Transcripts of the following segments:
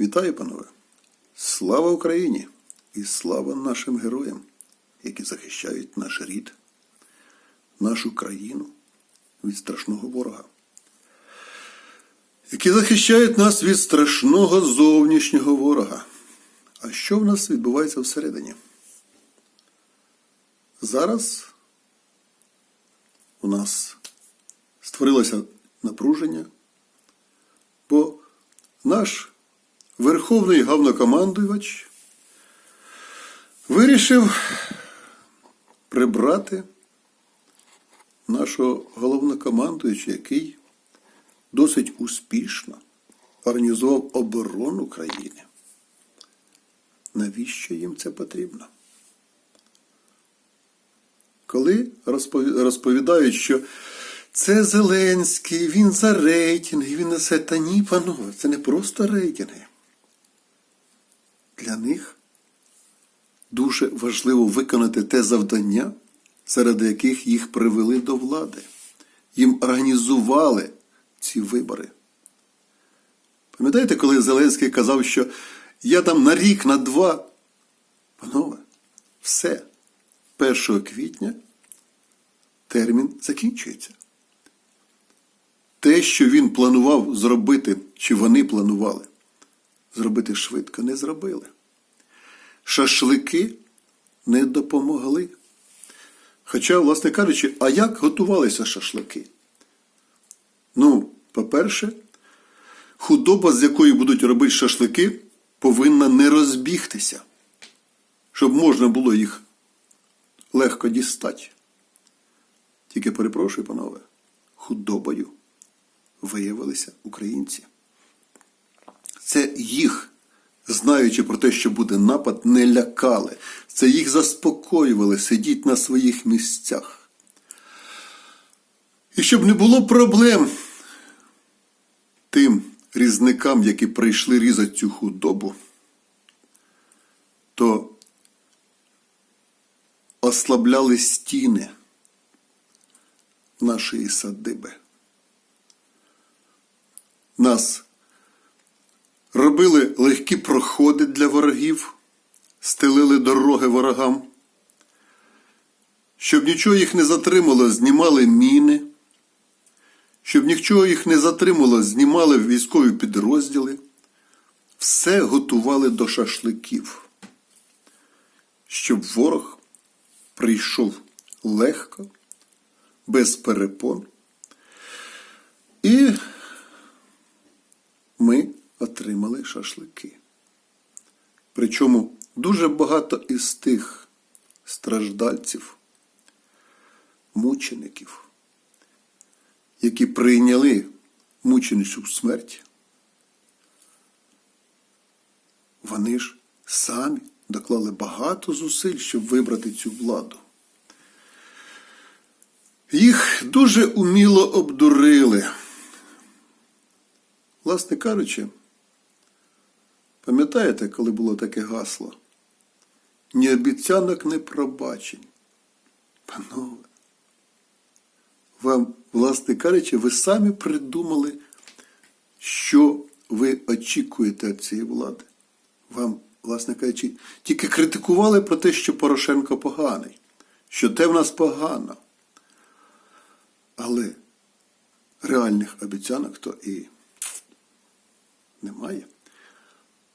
Вітаю, панове! Слава Україні і слава нашим героям, які захищають наш рід, нашу країну від страшного ворога, які захищають нас від страшного зовнішнього ворога. А що в нас відбувається всередині? Зараз у нас створилося напруження, бо наш верховний главнокомандувач вирішив прибрати нашого головнокомандуюча, який досить успішно організував оборону країни. Навіщо їм це потрібно? Коли розповідають, що це Зеленський, він за рейтинги, він несе. Та ні, панове, це не просто рейтинги. Для них дуже важливо виконати те завдання, заради яких їх привели до влади. Їм організували ці вибори. Пам'ятаєте, коли Зеленський казав, що я там на рік, на два. Панове, все. 1 квітня термін закінчується. Те, що він планував зробити, чи вони планували зробити швидко, не зробили. Шашлики не допомогли. Хоча, власне кажучи, а як готувалися шашлики? Ну, по-перше, худоба, з якої будуть робити шашлики, повинна не розбігтися, щоб можна було їх легко дістати. Тільки перепрошую, панове, худобою виявилися українці. Це їх, знаючи про те, що буде напад, не лякали. Це їх заспокоювали, сидіть на своїх місцях. І щоб не було проблем тим різникам, які прийшли різати цю худобу, то ослабляли стіни нашої садиби. Нас робили легкі проходи для ворогів, стелили дороги ворогам. Щоб нічого їх не затримало, знімали міни. Щоб нічого їх не затримало, знімали військові підрозділи. Все готували до шашликів, щоб ворог прийшов легко, без перепон. І ми отримали шашлики. Причому дуже багато із тих страждальців, мучеників, які прийняли мученичу смерть, вони ж самі доклали багато зусиль, щоб вибрати цю владу. Їх дуже уміло обдурили. Власне кажучи, пам'ятаєте, коли було таке гасло? Ні обіцянок, ні пробачень. Панове, вам, власне кажучи, ви самі придумали, що ви очікуєте від цієї влади. Вам, власне кажучи, тільки критикували про те, що Порошенко поганий, що те в нас погано. Але реальних обіцянок то і немає.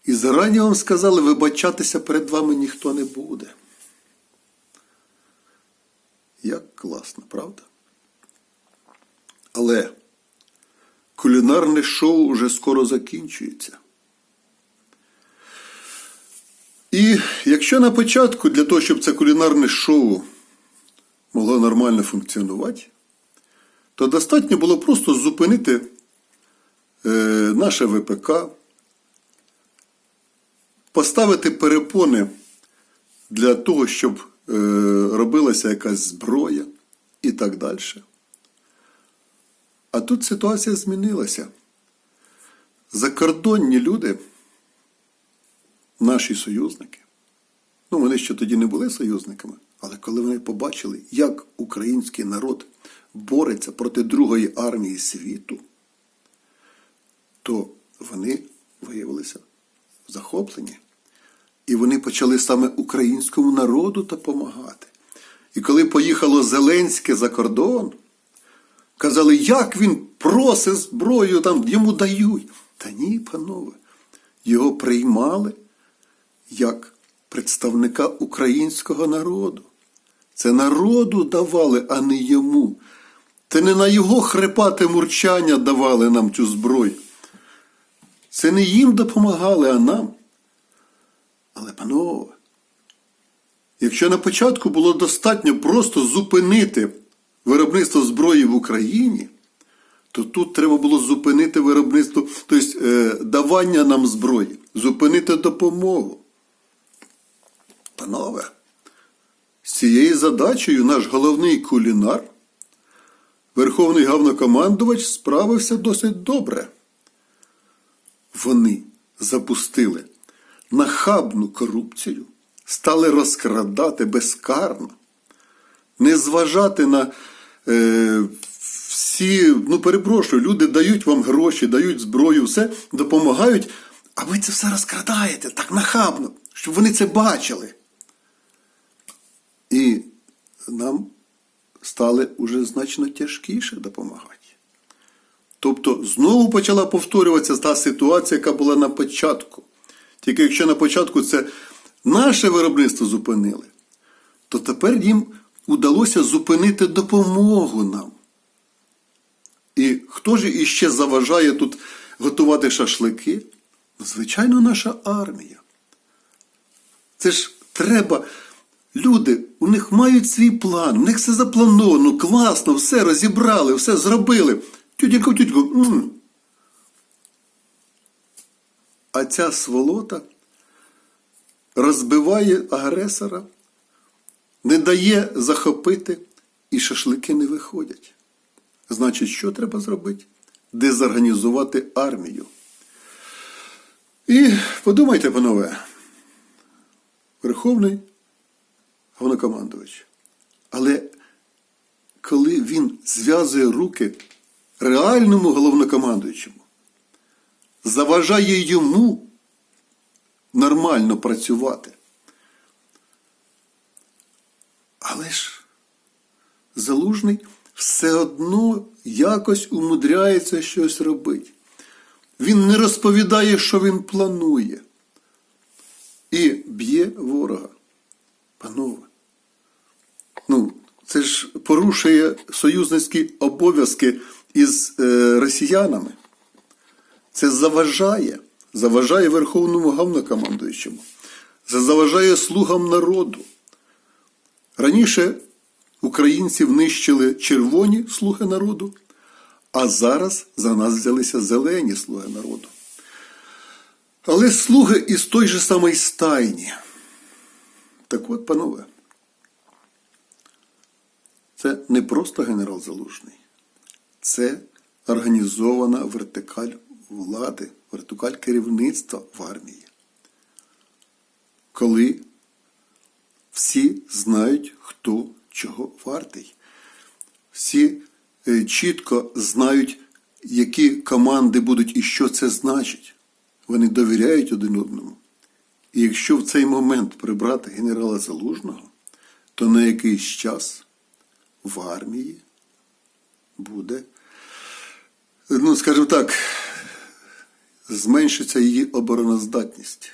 І зарані вам сказали, вибачатися перед вами ніхто не буде. Як класно, правда? Але кулінарне шоу вже скоро закінчується. І якщо на початку для того, щоб це кулінарне шоу могло нормально функціонувати, то достатньо було просто зупинити е, наше ВПК, поставити перепони для того, щоб е, робилася якась зброя і так далі. А тут ситуація змінилася. Закордонні люди, наші союзники, ну вони ще тоді не були союзниками, але коли вони побачили, як український народ бореться проти Другої армії світу, то вони виявилися захоплені. І вони почали саме українському народу допомагати. І коли поїхало Зеленське за кордон, казали, як він просить зброю, там йому дають. Та ні, панове, його приймали як представника українського народу. Це народу давали, а не йому. Це не на його хрипате мурчання давали нам цю зброю. Це не їм допомагали, а нам. Але, панове, якщо на початку було достатньо просто зупинити виробництво зброї в Україні, то тут треба було зупинити виробництво, тобто е, давання нам зброї, зупинити допомогу. Панове, з цією задачею наш головний кулінар, верховний головнокомандувач, справився досить добре. Вони запустили нахабну корупцію, стали розкрадати безкарно, не зважати на е, всі, ну перепрошую, люди дають вам гроші, дають зброю, все допомагають, а ви це все розкрадаєте так нахабно, щоб вони це бачили. І нам стали уже значно тяжкіше допомагати. Тобто знову почала повторюватися та ситуація, яка була на початку. Тільки якщо на початку це наше виробництво зупинили, то тепер їм удалося зупинити допомогу нам. І хто ж іще заважає тут готувати шашлики? Звичайно, наша армія. Це ж треба. Люди, у них мають свій план, у них все заплановано, класно, все розібрали, все зробили. Тютенько, тютенько. А ця сволота розбиває агресора, не дає захопити, і шашлики не виходять. Значить, що треба зробити? Дезорганізувати армію. І подумайте, панове, Верховний головнокомандувач. Але коли він зв'язує руки реальному головнокомандуючому, заважає йому нормально працювати. Але ж залужний все одно якось умудряється щось робити. Він не розповідає, що він планує. І б'є ворога. Панове, ну, це ж порушує союзницькі обов'язки із е, росіянами. Це заважає, заважає Верховному Головнокомандуючому. Це заважає слугам народу. Раніше українців нищили червоні слуги народу, а зараз за нас взялися зелені слуги народу. Але слуги із той же самої стайні. Так от, панове, це не просто генерал Залужний, це організована вертикаль влади, вертикаль керівництва в армії. Коли всі знають, хто чого вартий. Всі е, чітко знають, які команди будуть і що це значить. Вони довіряють один одному. І якщо в цей момент прибрати генерала Залужного, то на якийсь час в армії буде, ну, скажімо так, зменшиться її обороноздатність.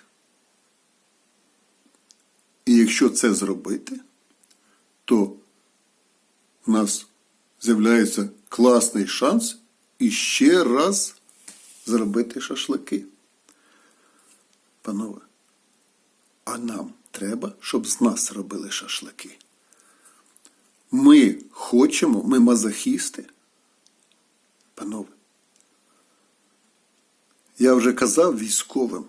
І якщо це зробити, то в нас з'являється класний шанс іще раз зробити шашлики. Панове, а нам треба, щоб з нас робили шашлики. Ми хочемо, ми мазохісти. Панове, я вже казав військовим.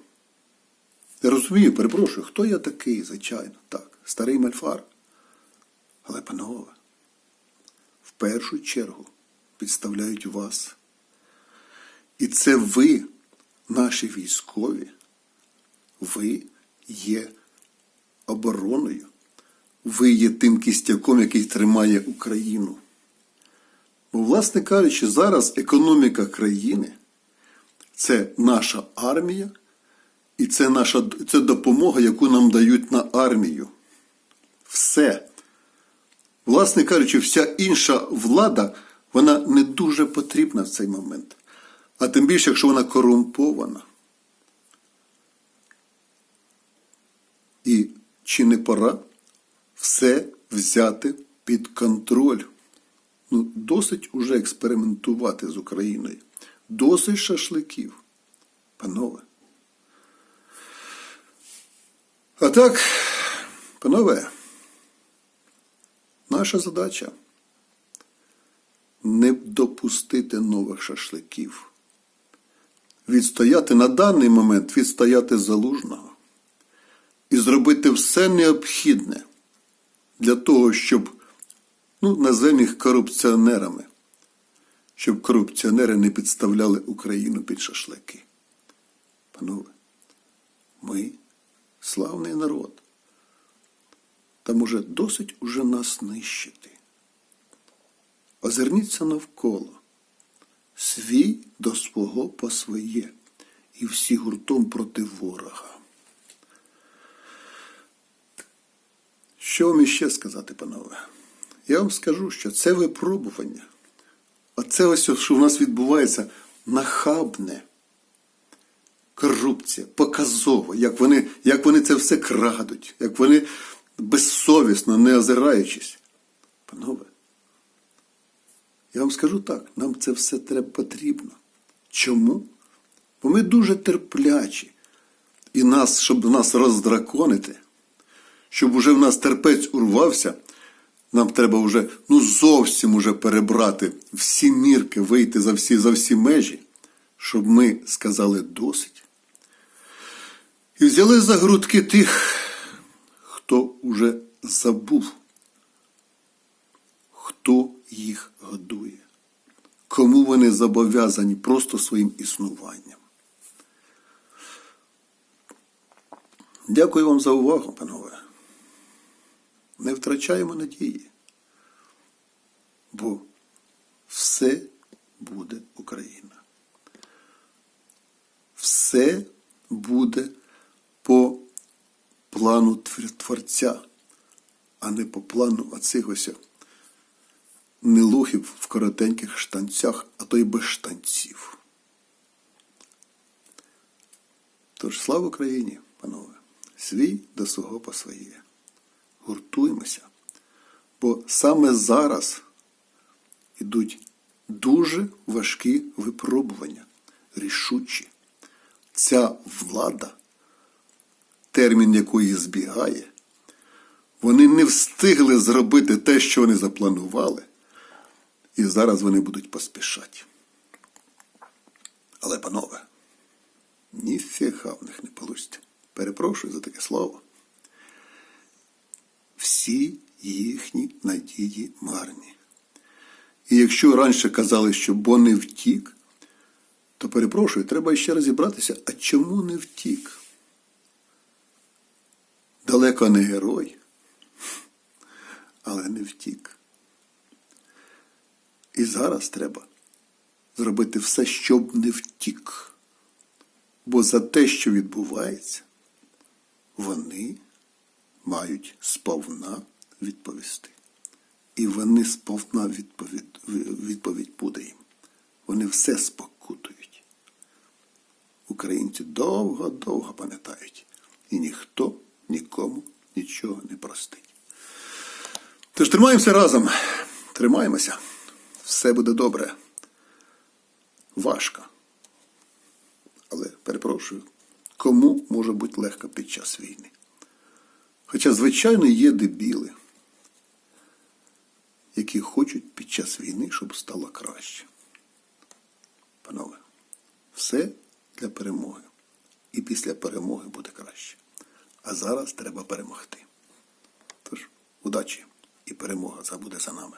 Я розумію, перепрошую, хто я такий, звичайно, так, старий мальфар. Але, панове, в першу чергу підставляють вас. І це ви, наші військові, ви є обороною, ви є тим кістяком, який тримає Україну. Бо, власне кажучи, зараз економіка країни це наша армія І це наша це допомога, яку нам дають на армію. Все. Власне кажучи, вся інша влада, вона не дуже потрібна в цей момент. А тим більше, якщо вона корумпована. І чи не пора все взяти під контроль? Ну, досить уже експериментувати з Україною. Досить шашликів. Панове. А так, панове, наша задача не допустити нових шашликів. Відстояти на даний момент відстояти залужного і зробити все необхідне для того, щоб, ну, назвемо їх корупціонерами, щоб корупціонери не підставляли Україну під шашлики. Панове, ми славний народ. Та може досить уже нас нищити. Озирніться навколо. Свій до свого по своє, і всі гуртом проти ворога. Що вам іще сказати, панове? Я вам скажу, що це випробування. А це ось, що в нас відбувається, нахабне корупція, показово, як вони, як вони це все крадуть, як вони безсовісно, не озираючись. Панове, я вам скажу так, нам це все треба потрібно. Чому? Бо ми дуже терплячі. І нас, щоб нас роздраконити, щоб уже в нас терпець урвався, нам треба вже ну зовсім уже перебрати всі мірки, вийти за всі, за всі межі, щоб ми сказали досить. І взяли за грудки тих, хто уже забув, хто їх годує, кому вони зобов'язані просто своїм існуванням. Дякую вам за увагу, панове. Не втрачаємо надії, бо все буде Україна. Все буде по плану Творця, а не по плану оцих ось нелухів в коротеньких штанцях, а то й без штанців. Тож слава Україні, панове, свій до свого по своє. Гуртуємося, бо саме зараз ідуть дуже важкі випробування, рішучі. Ця влада, термін якої збігає, вони не встигли зробити те, що вони запланували, і зараз вони будуть поспішати. Але, панове, ніфіга в них не вийде. Перепрошую за таке слово. Всі їхні надії марні. І якщо раніше казали, що бо не втік, то перепрошую, треба ще розібратися, а чому не втік? Далеко не герой, але не втік. І зараз треба зробити все, щоб не втік. Бо за те, що відбувається, вони мають сповна відповісти. І вони сповна відповідь, відповідь буде їм. Вони все спокутують. Українці довго-довго пам'ятають. І ніхто нікому нічого не простить. Тож тримаємося разом. Тримаємося. Все буде добре. Важко. Але перепрошую, кому може бути легко під час війни? Хоча, звичайно, є дебіли, які хочуть під час війни, щоб стало краще. Панове, все для перемоги. І після перемоги буде краще. А зараз треба перемогти. Тож, удачі і перемога забуде за нами.